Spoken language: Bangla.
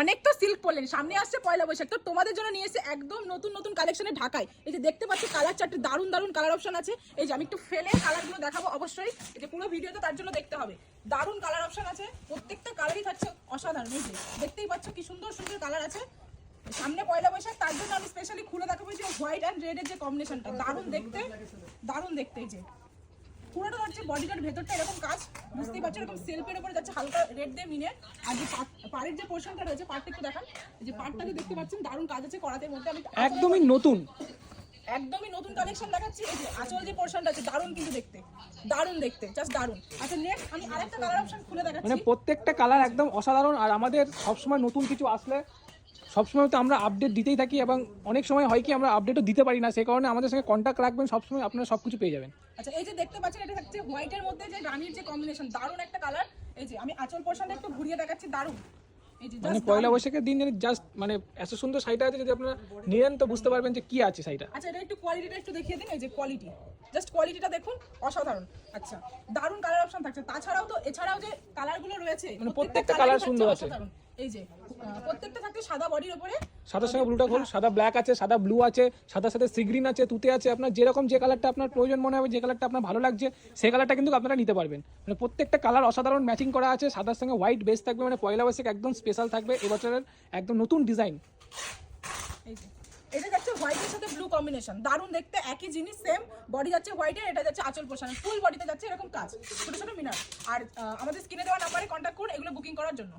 অনেক তো সিল্ক পরলেন, সামনে আসছে পয়লা বৈশাখ, তো তোমাদের জন্য নিয়ে এসে একদম নতুন নতুন কালেকশনে ঢাকায়। এই যে দেখতে পাচ্ছি কালার চারটে দারুণ দারুণ কালার অপশন আছে। এই যে আমি একটু ফেলে কালারগুলো দেখাবো অবশ্যই। এই যে পুরো ভিডিওতে তার জন্য দেখতে হবে। দারুণ কালার অপশন আছে। প্রত্যেকটা কালারই থাকছে অসাধারণ, এই যে দেখতেই পাচ্ছ কি সুন্দর সুন্দর কালার আছে। সামনে পয়লা বৈশাখ, তার জন্য আমি স্পেশালি খুলে দেখাবো যে হোয়াইট অ্যান্ড রেড এর যে কম্বিনেশনটা দারুণ দেখতে দারুণ দেখতে এই যে। পুরোটা হচ্ছে বডিটার ভেতরটা এরকম কাজ, বুঝতেই পারছ, এরকম সেলফের উপরে যাচ্ছে হালকা রেড দিয়ে মিনে আর যে পাড়ের যে পোর্শনটা রয়েছে পাটটা একটু দেখান। যে পাটটাতে দেখতে পাচ্ছেন দারুণ কাজ আছে করাতের মধ্যে আমি একদমই নতুন। একদমই নতুন কালেকশন দেখাচ্ছি। এই যে আঁচল যে পোর্শনটা আছে দারুণ কিন্তু দেখতে। দারুণ দেখতে জাস্ট দারুণ। আচ্ছা নেক্সট আমি আরেকটা কালার অপশন খুলে দেখাচ্ছি। মানে প্রত্যেকটা কালার একদম অসাধারণ আর আমাদের সবসময় নতুন কিছু আসলে সবসময় তো আমরা আপডেট দিতেই থাকি এবং অনেক সময় হয় কি আমরা আপডেটও দিতে পারি না। সেই কারণে আমাদের সঙ্গে কন্ট্যাক্ট রাখবেন সবসময় আপনারা সব কিছু পেয়ে যাবেন। আচ্ছা এই যে দেখতে পাচ্ছেন এটা হচ্ছে হোয়াইটের মধ্যে যে রানীর যে কম্বিনেশন দারুণ একটা কালার এই যে আমি আঁচল পোর্শনটা একটু ঘুরিয়ে দেখাচ্ছি দারুণ। এই যে মানে পয়লা বৈশাখের দিন জাস্ট মানে এত সুন্দর শাড়িটা আছে যদি আপনারা নিলেন তো বুঝতে পারবেন যে কি আছে শাড়িটা। আচ্ছা এটা একটু কোয়ালিটিটা একটু দেখিয়ে দিন এই যে কোয়ালিটি জাস্ট কোয়ালিটিটা দেখুন অসাধারণ। আচ্ছা দারুণ কালার অপশন থাকছে। তাছাড়াও তো এছাড়াও যে কালারগুলো রয়েছে মানে প্রত্যেকটা থাকছে সুন্দর আছে। এই যে প্রত্যেকটা থাকছে সাদা বডির উপরে সাদার সঙ্গে ব্লুটা খোল সাদা ব্ল্যাক আছে সাদা ব্লু আছে সাদার সাথে সি গ্রিন আছে তুতে আছে। আপনার যেরকম যে কালারটা আপনার প্রয়োজন মনে হবে যে কালারটা আপনার ভালো লাগছে সেই কালারটা কিন্তু আপনারা নিতে পারবেন। মানে প্রত্যেকটা কালার অসাধারণ ম্যাচিং করা আছে সাদার সঙ্গে হোয়াইট বেস থাকবে মানে পয়লা বৈশাখ একদম স্পেশাল থাকবে এবছরের একদম নতুন ডিজাইন এটা যাচ্ছে হোয়াইটের সাথে ব্লু কম্বিনেশন দারুণ দেখতে একই জিনিস সেম বডি যাচ্ছে হোয়াইটের এটা যাচ্ছে আঁচল পোষানো। ফুল বডিতে যাচ্ছে এরকম কাজ ছোট ছোট মিনার। আর আমাদের স্ক্রিনে দেওয়া নাম্বারে কন্ট্যাক্ট করুন এগুলো বুকিং করার জন্য।